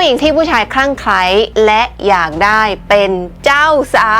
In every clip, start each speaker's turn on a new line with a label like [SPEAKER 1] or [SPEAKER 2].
[SPEAKER 1] ผู้หญิงที่ผู้ชายคลั่งไคล้และอยากได้เป็นเจ้าสา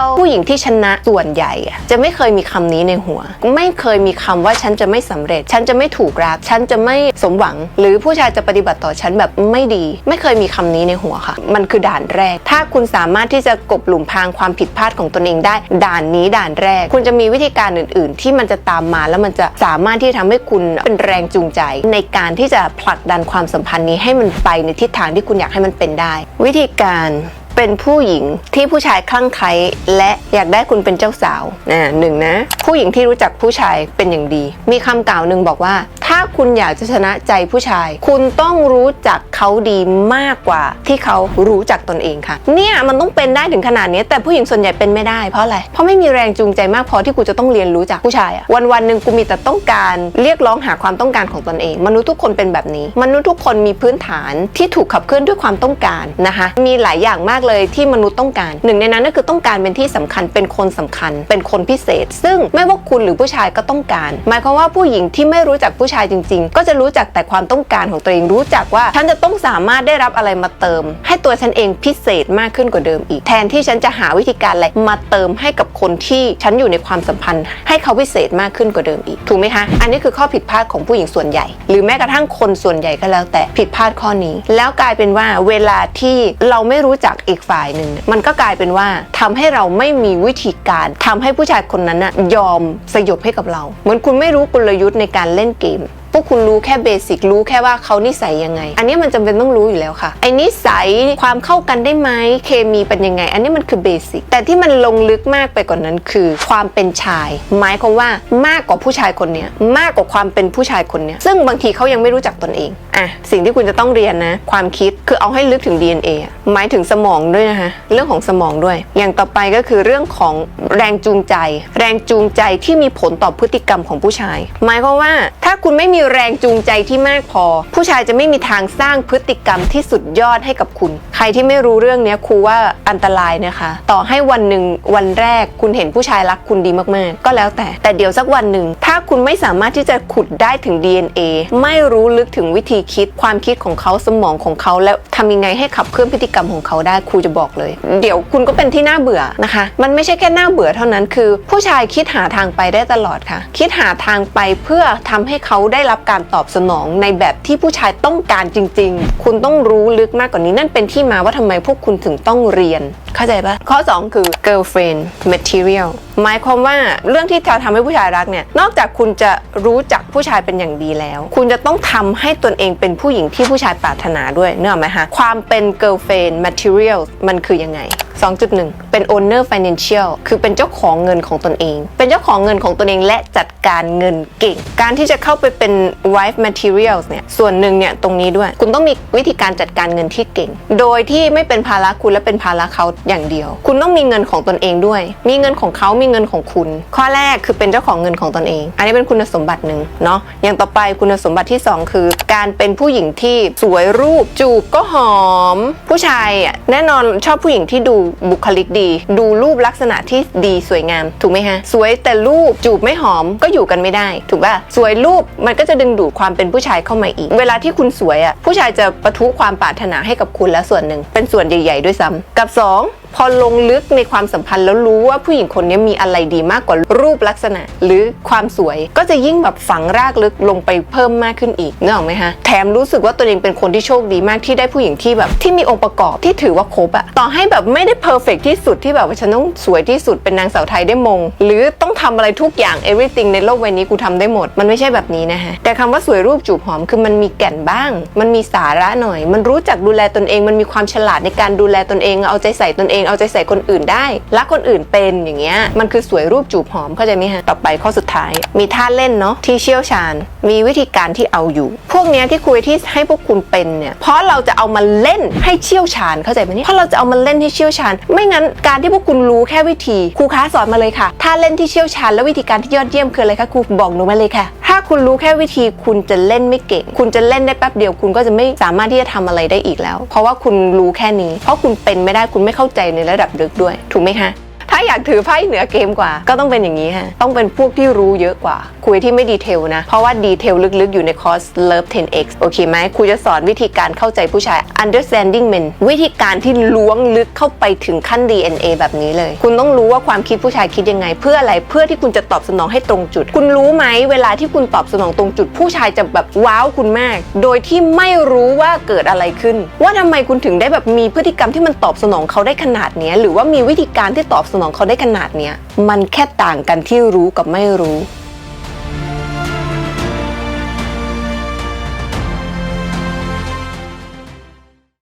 [SPEAKER 1] ว ผู้หญิงที่ชนะส่วนใหญ่จะไม่เคยมีคำนี้ในหัว ไม่เคยมีคำว่าฉันจะไม่สำเร็จ ฉันจะไม่ถูกรัก ฉันจะไม่สมหวัง หรือผู้ชายจะปฏิบัติต่อฉันแบบไม่ดี ไม่เคยมีคำนี้ในหัวค่ะ มันคือด่านแรก ถ้าคุณสามารถที่จะกบหลุมพรางความผิดพลาดของตนเองได้ ด่านนี้ด่านแรก คุณจะมีวิธีการอื่น ๆ ที่มันจะตามมาแล้วมันจะสามารถที่จะทำให้คุณเป็นแรงจูงใจ ในการที่จะผลักดันความสัมพันธ์นี้ให้มันไปในทิศทางที่คุณอยากให้มันเป็นได้ วิธีการเป็นผู้หญิงที่ผู้ชายคลั่งไคล้และอยากได้คุณเป็นเจ้าสาวนะหนึ่งนะ ผู้หญิงที่รู้จักผู้ชายเป็นอย่างดี มีคำกล่าวหนึ่งบอกว่าถ้าคุณอยากจะชนะใจผู้ชาย คุณต้องรู้จักเขาดีมากกว่า ที่เขารู้จักตนเองค่ะ เนี่ยมันต้องเป็นได้ถึงขนาดนี้แต่ผู้หญิงส่วนใหญ่เป็นไม่ได้เพราะอะไร เพราะไม่มีแรงจูงใจมากพอที่กูจะต้องเรียนรู้จากผู้ชายอะวันวันหนึ่งกูมีแต่ต้องการเรียกร้องหาความต้องการของตนเอง มนุษย์ทุกคนเป็นแบบนี้ มนุษย์ทุกคนมีพื้นฐานที่ถูกขับเคลื่อนด้วยความต้องการนะคะ มีหลายอย่างมากเลยที่มนุษย์ต้องการ หนึ่งในนั้นก็คือต้องการเป็นที่สำคัญเป็นคนสำคัญ เป็นคนพิเศษ ซึ่งไม่ว่าคุณหรือผู้ชายก็ต้องการ หมายความว่าผู้หญิงที่ไม่รู้จักผู้ชายจริง ๆ ก็จะรู้จักแต่ความต้องการของตัวเองรู้จักว่าฉันจะต้องสามารถได้รับอะไรมาเติม ให้ตัวฉันเองพิเศษมากขึ้นกว่าเดิมอีก แทนที่ฉันจะหาวิธีการอะไรมาเติมให้กับคนที่ฉันอยู่ในความสัมพันธ์ ให้เขาพิเศษมากขึ้นกว่าเดิมอีกถูกไหมคะอันนี้คือข้อผิดพลาดของผู้หญิงส่วนใหญ่ หรือแม้กระทั่งคนส่วนใหญ่ก็แล้ว แต่ผิดพลาดข้อนี้ แล้วกลายเป็นว่าเวลาที่เราไม่รู้จักอีกฝ่ายหนึ่งมันก็กลายเป็นว่าทำให้เราไม่มีวิธีการทำให้ผู้ชายคนนั้นนะยอมสยบให้กับเรา เหมือนคุณไม่รู้กลยุทธ์ในการเล่นเกม วกคุณรู้แค่เบสิกรู้แค่ว่าเขานิสัยยังไง อันนี้มันจำเป็นต้องรู้อยู่แล้วค่ะไอ้นิสัยความเข้ากันได้ไหมเคมีเป็นยังไง อันนี้มันคือเบสิกแต่ที่มันลงลึกมากไปกว่านนั้นคือ ความเป็นชาย หมายความว่ามากกว่าผู้ชายคนนี้มากกว่าความเป็นผู้ชายคนนี้ซึ่งบางทีเขายังไม่รู้จักตนเองอะสิ่งที่คุณจะต้องเรียนนะ ความคิดคือเอาให้ลึกถึง DNA อะหมายถึงสมองด้วยนะคะเรื่องของสมองด้วย อย่างต่อไปก็คือเรื่องของแรงจูงใจ แรงจูงใจที่มีผลต่อพฤติกรรมของผู้ชาย หมายความว่าถ้าคุณไม่มีแรงจูงใจที่มากพอ ผู้ชายจะไม่มีทางสร้างพฤติกรรมที่สุดยอดให้กับคุณ ใครที่ไม่รู้เรื่องนี้ครูว่าอันตรายนะคะ ต่อให้วันหนึ่งวันแรกคุณเห็นผู้ชายรักคุณดีมากๆ ก็แล้วแต่แต่เดี๋ยวสักวันหนึ่งาคุณไม่สามารถที่จะขุดได้ถึง DNA ไม่รู้ลึกถึงวิธีคิดความคิดของเขาสมองของเขา แล้วทำยังไงให้ขับเคลื่อนพฤติกรรมของเขาได้ครูจะบอกเลย เดี๋ยวคุณก็เป็นที่น่าเบื่อนะคะ มันไม่ใช่แค่น่าเบื่อเท่านั้นคือ ผู้ชายคิดหาทางไปได้ตลอดค่ะ คิดหาทางไปเพื่อทำให้เขาได้รับการตอบสนองในแบบที่ผู้ชายต้องการจริง ๆ คุณต้องรู้ลึกมากกว่านี้นั่นเป็นที่มาว่าทำไมพวกคุณถึงต้องเรียน เข้าใจปะข้อ 2 คือ girlfriend material หมายความว่าเรื่องที่จะทำให้ผู้ชายรักเนี่ยนอกจากคุณจะรู้จักผู้ชายเป็นอย่างดีแล้ว คุณจะต้องทำให้ตนเองเป็นผู้หญิงที่ผู้ชายปรารถนาด้วยเนอะไหมคะความเป็น girlfriend material มันคือยังไง 2.1 เป็น owner financial คือเป็นเจ้าของเงินของตนเอง เป็นเจ้าของเงินของตนเองและจัดการเงินเก่ง การที่จะเข้าไปเป็น wife materials เนี่ย ส่วนหนึ่งเนี่ยตรงนี้ด้วย คุณต้องมีวิธีการจัดการเงินที่เก่ง โดยที่ไม่เป็นภาระคุณและเป็นภาระเขาอย่างเดียว คุณต้องมีเงินของตนเองด้วย มีเงินของเขามีเงินของคุณ ข้อแรกคือเป็นเจ้าของเงินของตนเอง อันนี้เป็นคุณสมบัติหนึ่งเนาะ อย่างต่อไปคุณสมบัติที่สองคือ การเป็นผู้หญิงที่สวยรูปจูบก็หอม ผู้ชายอะแน่นอนชอบผู้หญิงที่ดูบุคลิกดี ดูรูปลักษณะที่ดีสวยงาม ถูกไหมฮะ สวยแต่รูปจูบไม่หอมก็อยู่กันไม่ได้ ถูกป่ะ สวยรูปมันก็จะดึงดูดความเป็นผู้ชายเข้ามาอีก เวลาที่คุณสวยอะผู้ชายจะประทุความปรารถนาให้กับคุณแล้วส่วนหนึ่ง เป็นส่วนใหญ่ ๆ ด้วยซ้ำกับสองพอลงลึกในความสัมพันธ์แล้วรู้ว่าผู้หญิงคนนี้มีอะไรดีมากกว่ารูปลักษณะ หรือความสวยก็จะยิ่งแบบฝังรากลึกลงไปเพิ่มมากขึ้นอีกนึกออกไหมฮะแถมรู้สึกว่าตัวเองเป็นคนที่โชคดีมากที่ได้ผู้หญิงที่แบบที่มีองค์ประกอบที่ถือว่าครบอะต่อให้แบบไม่ได้เพอร์เฟกที่สุดที่แบบว่าฉันต้องสวยที่สุดเป็นนางสาวไทยได้มง หรือต้องทำอะไรทุกอย่าง everything ในโลกใบนี้กูทำได้หมด มันไม่ใช่แบบนี้นะฮะแต่คำว่าสวยรูปจูบหอมคือมันมีแก่นบ้าง มันมีสาระหน่อย มันรู้จักดูแลตนเอง มันมีความฉลาดในการดูแลตนเอง เอาใจใส่ตนเอง เอาใจใส่คนอื่นได้ รักคนอื่นเป็นอย่างเงี้ย มันคือสวยรูปจูบหอมเข้าใจไหมฮะ ต่อไปข้อสุดท้าย มีท่าเล่นเนาะที่เชี่ยวชาญ มีวิธีการที่เอาอยู่ พวกเนี้ยที่คุยที่ให้พวกคุณเป็นเนี่ย เพราะเราจะเอามาเล่นให้เชี่ยวชาญเข้าใจไหมเนี่ยเพราะเราจะเอามาเล่นให้เชี่ยวชาญไม่งั้นการที่พวกคุณรู้แค่วิธีครูคะสอนมาเลยค่ะ ถ้าเล่นที่เชี่ยวชาญและวิธีการที่ยอดเยี่ยมคืออะไรคะครูบอกหนูมาเลยค่ะ ถ้าคุณรู้แค่วิธีคุณจะเล่นไม่เก่ง คุณจะเล่นได้แป๊บเดียวคุณก็จะไม่สามารถที่จะทำอะไรได้อีกแล้ว เพราะว่าคุณรู้แค่นี้ เพราะคุณเป็นไม่ได้คุณไม่เข้าใจในระดับลึกด้วย ถูกไหมคะ ถ้าอยากถือไพ่เหนือเกมกว่า ก็ต้องเป็นอย่างนี้ฮะต้องเป็นพวกที่รู้เยอะกว่า คุยที่ไม่ดีเทลนะ เพราะว่าดีเทลลึกๆ อยู่ในคอร์ส Love 10x โอเคไหมครูจะสอนวิธีการเข้าใจผู้ชาย understanding men วิธีการที่ล้วงลึกเข้าไปถึงขั้น DNA แบบนี้เลย คุณต้องรู้ว่าความคิดผู้ชายคิดยังไง เพื่ออะไรเพื่อที่คุณจะตอบสนองให้ตรงจุด คุณรู้ไหมเวลาที่คุณตอบสนองตรงจุด ผู้ชายจะแบบว้าวคุณมาก โดยที่ไม่รู้ว่าเกิดอะไรขึ้น ว่าทำไมคุณถึงได้แบบมีพฤติกรรมที่มันตอบสนองเขาได้ขนาดนี้หรือว่ามีวิธีการที่ตอบสนองเขาได้ขนาดเนี้ยมันแค่ต่างกันที่รู้กับไม่รู้